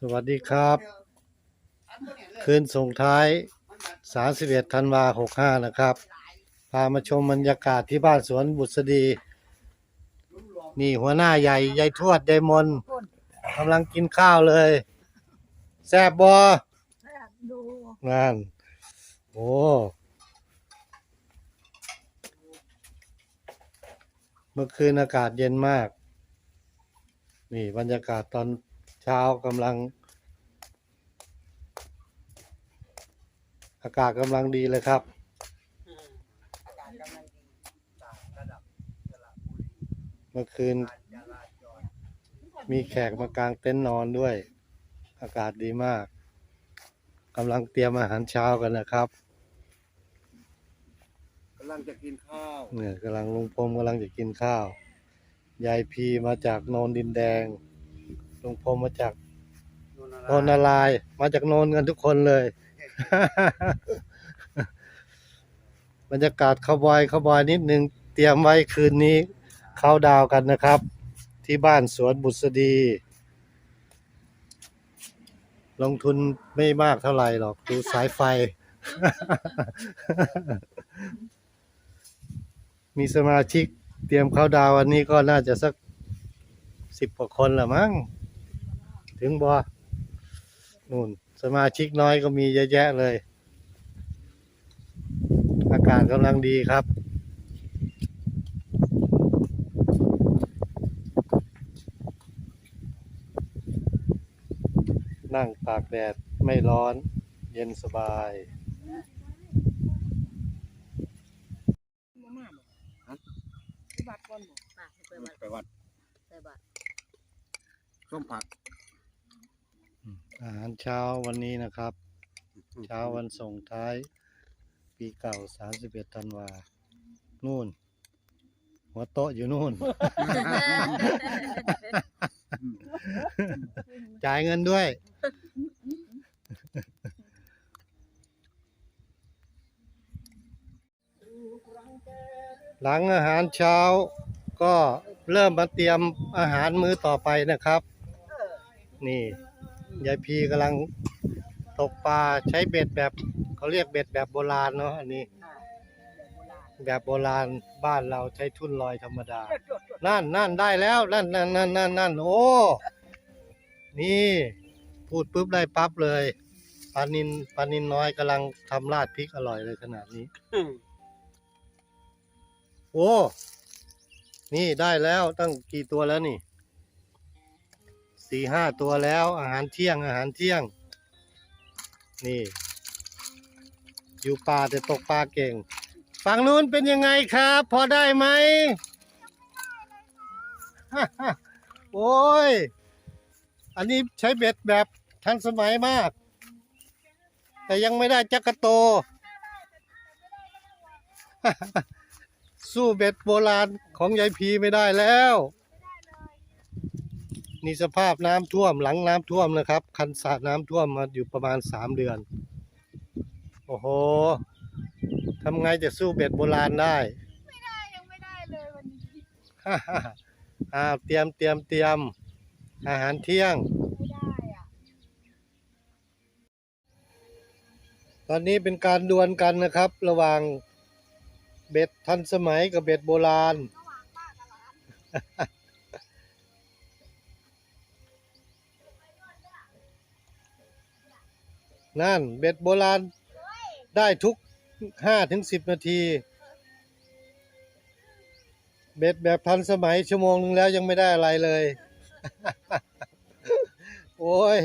สวัสดีครับ คืนส่งท้าย 31ธันวา65 นะครับ พามาชมบรรยากาศที่บ้านสวนบุษดี นี่หัวหน้าใหญ่ยายทวดยายมนกำลังกินข้าวเลย แซบบองานโอ้เมื่อคืนอากาศเย็นมาก นี่บรรยากาศตอน เช้ากำลัง อากาศกำลังดีเลยครับเมื่อคืนมีแขกมากางเต็นท์นอนด้วย อากาศดีมากกำลังเตรียมอาหารเช้ากันนะครับกำลังจะกินข้าว เนี่ยกำลังลุงพรมกำลังจะกินข้าวยายพีมาจากโนนดินแดง ลุงพรมมาจากโนนนารายณ์มาจากโนนกันทุกคนเลย บรรยากาศคาวบอยคาวบอยนิดนึง เตรียมไว้คืนนี้ เข้าดาวกันนะครับ ที่บ้านสวนบุษดี ลงทุนไม่มากเท่าไหร่หรอก ดูสายไฟ มีสมาชิกเตรียมเข้าดาววันนี้ก็น่าจะสักสิบกว่าคนละมั้ง ถึงบอนู่น สมาชิกน้อยก็มีเยอะแยะเลย อากาศกำลังดีครับ นั่งตากแดดไม่ร้อนเย็นสบายมาม่าบอกฮะที่บัตรก่อนบอกมาไปบัตรไปวัดไปบัตรส้มผัก อาหารเช้าวันนี้นะครับ เช้าวันส่งท้าย ปีเก่า 31ธันวา นู่น หัวโต๊ะอยู่นู่น จ่ายเงินด้วย หลังอาหารเช้าก็เริ่มมาเตรียมอาหารมื้อต่อไปนะครับ นี่ ยายพีกำลังตกปลาใช้เบ็ดแบบเขาเรียกเบ็ดแบบโบราณเนาะอันนี้ แบบโบราณบ้านเราใช้ทุ่นลอยธรรมดา นั่นนั่นได้แล้วนั่นนั่นนั่นนั่นนั่นโอ้ นี่พูดปุ๊บได้ปั๊บเลยปลานินปลานินน้อยกำลังทำราดพริกอร่อยเลยขนาดนี้ โอ้ นี่ได้แล้วตั้งกี่ตัวแล้วนี่ สี่ห้าตัวแล้ว อาหารเที่ยงอาหารเที่ยง นี่ อยู่ป่าแต่ตกปลาเก่ง ฝั่งนู้นเป็นยังไงครับ พอได้ไหมโอ้ย อันนี้ใช้เบ็ดแบบทันสมัยมาก แต่ยังไม่ได้จักรโต สู้เบ็ดโบราณของยายพีไม่ได้แล้ว นี่สภาพน้ำท่วมหลังน้ำท่วมนะครับ คันสระน้ำท่วมมาอยู่ประมาณสามเดือน โอ้โหทำไงจะสู้เบ็ดโบราณได้ยังไม่ได้เลยวันนี้อ้าวเตรียมเตรียมเตรียมอาหารเที่ยง ไม่ได้อะตอนนี้เป็นการดวลกันนะครับ ระหว่างเบ็ดทันสมัยกับเบ็ดโบราณ นั่นเบ็ดโบราณ ได้ทุกห้าถึงสิบนาที เบ็ดแบบทันสมัยชั่วโมงนึงแล้วยังไม่ได้อะไรเลย โอ้ย